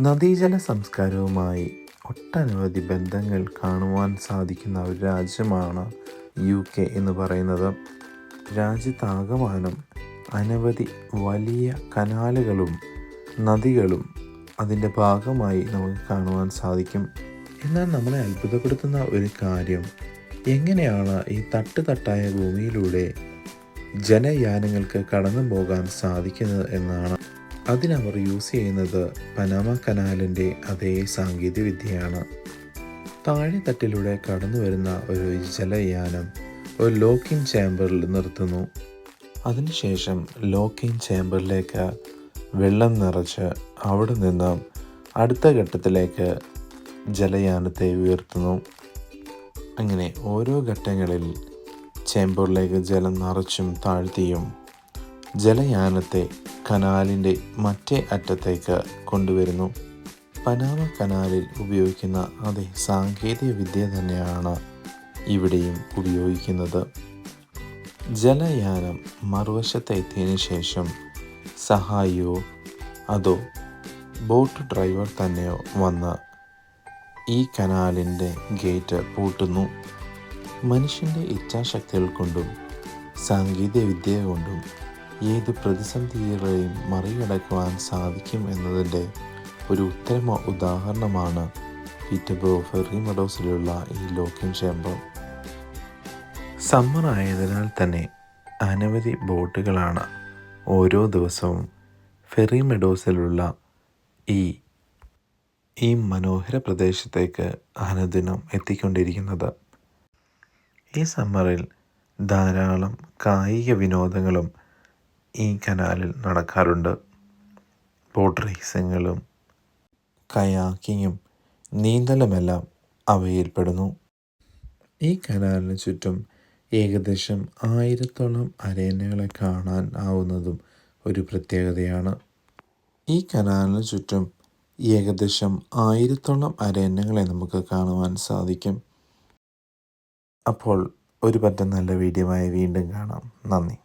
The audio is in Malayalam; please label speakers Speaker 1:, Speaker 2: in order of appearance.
Speaker 1: നദീജല സംസ്കാരവുമായി ഒട്ടനവധി ബന്ധങ്ങൾ കാണുവാൻ സാധിക്കുന്ന ഒരു രാജ്യമാണ് യു കെ എന്ന് പറയുന്നത്. രാജ്യത്താകമാനം അനവധി വലിയ കനാലുകളും നദികളും അതിന്റെ ഭാഗമായി നമുക്ക് കാണുവാൻ സാധിക്കും. എന്നാൽ നമ്മളെ അത്ഭുതപ്പെടുത്തുന്ന ഒരു കാര്യം എങ്ങനെയാണ് ഈ തട്ട് തട്ടായ ഭൂമിയിലൂടെ ജനയാനങ്ങൾക്ക് കടന്നു പോകാൻ സാധിക്കുന്നത് എന്നാണ്. അതിനവർ യൂസ് ചെയ്യുന്നത് പനാമ കനാലിന്റെ അതേ സാങ്കേതിക വിദ്യയാണ് താഴെ തട്ടിലൂടെ കടന്നു വരുന്ന ഒരു ജലയാനം ഒരു ലോക്കിൻ ചേംബറിൽ നിർത്തുന്നു. അതിനുശേഷം ലോക്കിൻ ചേംബറിലേക്ക് വെള്ളം നിറച്ച് അവിടെ നിന്ന് അടുത്ത ഘട്ടത്തിലേക്ക് ജലയാനത്തെ ഉയർത്തുന്നു. അങ്ങനെ ഓരോ ഘട്ടങ്ങളിൽ ചേംബറിലേക്ക് ജലം നിറച്ചും താഴ്ത്തിയും ജലയാനത്തെ കനാലിന്റെ മറ്റേ അറ്റത്തേക്ക് കൊണ്ടുവരുന്നു. പനാമ കനാലിൽ ഉപയോഗിക്കുന്ന അതേ സാങ്കേതിക വിദ്യ തന്നെയാണ് ഇവിടെയും ഉപയോഗിക്കുന്നത്. ജലയാനം മറുവശത്ത് എത്തിയതിനു ശേഷം സഹായിയോ അതോ ബോട്ട് ഡ്രൈവർ തന്നെയോ വന്ന് ഈ കനാലിന്റെ ഗേറ്റ് പൂട്ടുന്നു. മനുഷ്യന്റെ ഇച്ഛാശക്തികൾ കൊണ്ടും സാങ്കേതിക വിദ്യ കൊണ്ടും ഏത് പ്രതിസന്ധികളെയും മറികടക്കുവാൻ സാധിക്കും എന്നതിന്റെ ഒരു ഉത്തമ ഉദാഹരണമാണ് പീറ്റബോ ഫെറി മെഡോസിലുള്ള ഈ ലോക്കിംഗ് ചേമ്പർ സമ്മർ ആയതിനാൽ തന്നെ അനവധി ബോട്ടുകളാണ് ഓരോ ദിവസവും ഫെറി മെഡോസിലുള്ള ഈ ഈ മനോഹര പ്രദേശത്തേക്ക് അനുദിനം എത്തിക്കൊണ്ടിരിക്കുന്നത്. ഈ സമ്മറിൽ ധാരാളം കായിക വിനോദങ്ങളും ഈ കനാലിൽ നടക്കാറുണ്ട്. ബോട്ട് റേസിങ്ങുകളും കയാക്കിങ്ങും നീന്തലുമെല്ലാം അവയിൽപ്പെടുന്നു. ഈ കനാലിന് ചുറ്റും ഏകദേശം ആയിരത്തോളം അരേനകളെ കാണാൻ ആവുന്നതും ഒരു പ്രത്യേകതയാണ്. ഈ കനാലിന് ചുറ്റും ഏകദേശം ആയിരത്തോളം അരയന്നങ്ങളെ നമുക്ക് കാണുവാൻ സാധിക്കും. അപ്പോൾ ഒരു പറ്റം നല്ല വീഡിയോമായി വീണ്ടും കാണാം. നന്ദി.